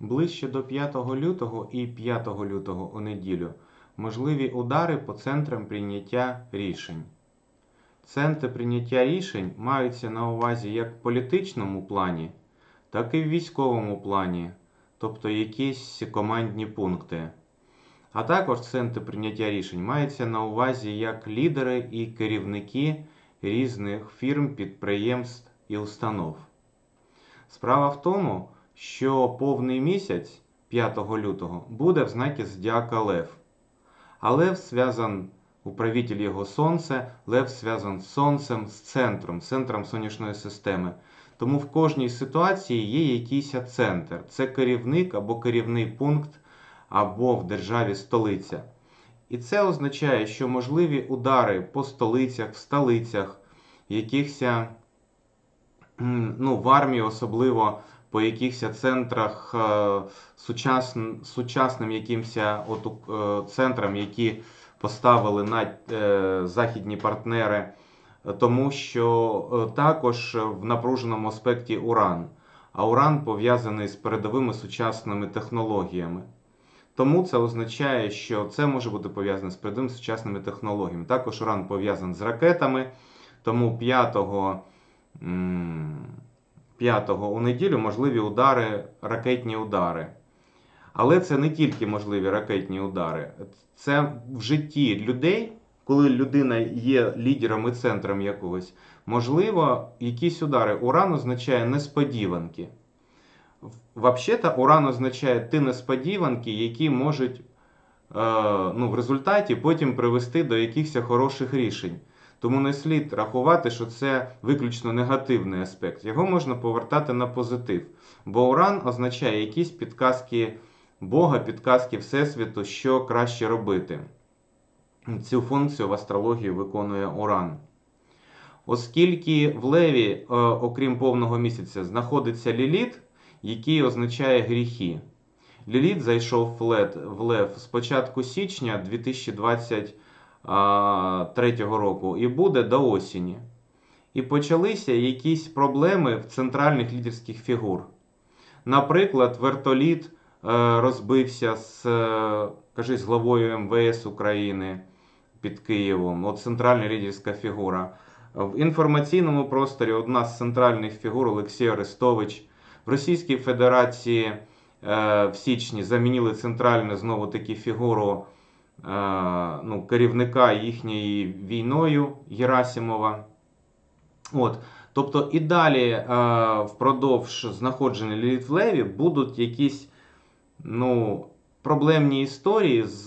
Ближче до 5 лютого і 5 лютого у неділю можливі удари по центрам прийняття рішень. Центри прийняття рішень маються на увазі як в політичному плані, так і в військовому плані, тобто якісь командні пункти. А також центри прийняття рішень маються на увазі як лідери і керівники різних фірм, підприємств і установ. Справа в тому, що повний місяць 5 лютого буде в знакі Зодіака Лев. А Лев зв'язан, управитель його Сонце, Лев зв'язан з Сонцем, з центром, центром сонячної системи. Тому в кожній ситуації є якийсь центр. Це керівник або керівний пункт, або в державі столиця. І це означає, що можливі удари по столицях, в столицях, якихось, ну, в армії особливо по якихось центрах е, сучасн, сучасним якимось е, центрам, які поставили на е, західні партнери, тому що також в напруженому аспекті уран. А уран пов'язаний з передовими сучасними технологіями. Тому це означає, що це може бути пов'язане з передовими сучасними технологіями. Також уран пов'язаний з ракетами. Тому 5 5 у неділю можливі удари, ракетні удари. Але це не тільки можливі ракетні удари. Це в житті людей, коли людина є лідером і центром якогось, можливо, якісь удари. Уран означає несподіванки. Взагалі, уран означає ті несподіванки, які можуть е, ну, в результаті потім привести до якихось хороших рішень. Тому не слід рахувати, що це виключно негативний аспект. Його можна повертати на позитив. Бо уран означає якісь підказки Бога, підказки Всесвіту, що краще робити. Цю функцію в астрології виконує уран. Оскільки в Леві, е, окрім повного місяця, знаходиться ліліт, який означає гріхи. Ліліт зайшов в Лев, з початку січня 2020 третього року і буде до осені. І почалися якісь проблеми в центральних лідерських фігур. Наприклад, вертоліт е, розбився з е, кажи, з главою МВС України під Києвом. От центральна лідерська фігура. В інформаційному просторі одна з центральних фігур Олексій Арестович. В Російській Федерації е, в січні замінили центральну знову таки фігуру ну, керівника їхньої війною Герасимова. От. Тобто і далі впродовж знаходження Ліліт-Леві будуть якісь ну, проблемні історії з,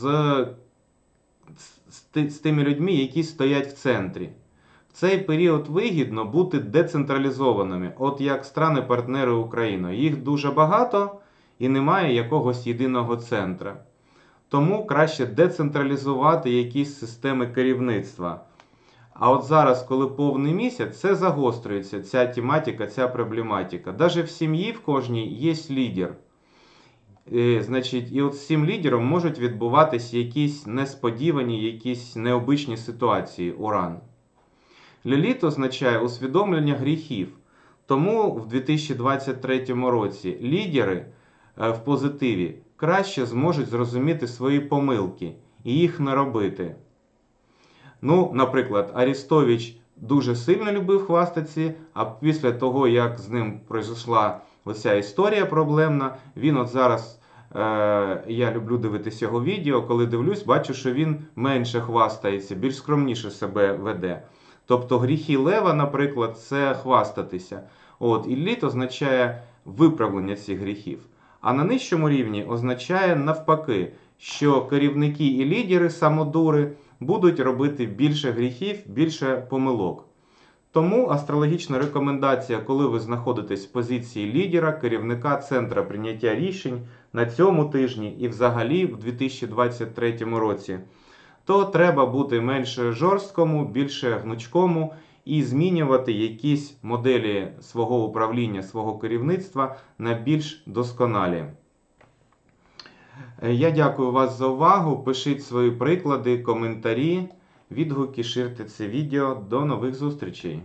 з, з тими людьми, які стоять в центрі. В цей період вигідно бути децентралізованими, от як страни-партнери України. Їх дуже багато і немає якогось єдиного центра. Тому краще децентралізувати якісь системи керівництва. А от зараз, коли повний місяць, це загострюється, ця тематика, ця проблематика. Навіть в сім'ї в кожній є лідер. І, значить, і от з цим лідером можуть відбуватися якісь несподівані, якісь необичні ситуації уран. Ліліт означає усвідомлення гріхів. Тому в 2023 році лідери е, в позитиві краще зможуть зрозуміти свої помилки і їх не робити. Ну, наприклад, Арістович дуже сильно любив хвастатися, а після того, як з ним пройшла оця історія проблемна, він от зараз. Е, я люблю дивитися його відео, коли дивлюсь, бачу, що він менше хвастається, більш скромніше себе веде. Тобто гріхи лева, наприклад, це хвастатися. От, І літ означає виправлення цих гріхів. А на нижчому рівні означає навпаки, що керівники і лідери самодури будуть робити більше гріхів, більше помилок. Тому астрологічна рекомендація, коли ви знаходитесь в позиції лідера, керівника центра прийняття рішень на цьому тижні і взагалі в 2023 році, то треба бути менш жорсткому, більше гнучкому і змінювати якісь моделі свого управління, свого керівництва на більш досконалі. Я дякую вас за увагу. Пишіть свої приклади, коментарі, відгуки, ширте це відео. До нових зустрічей!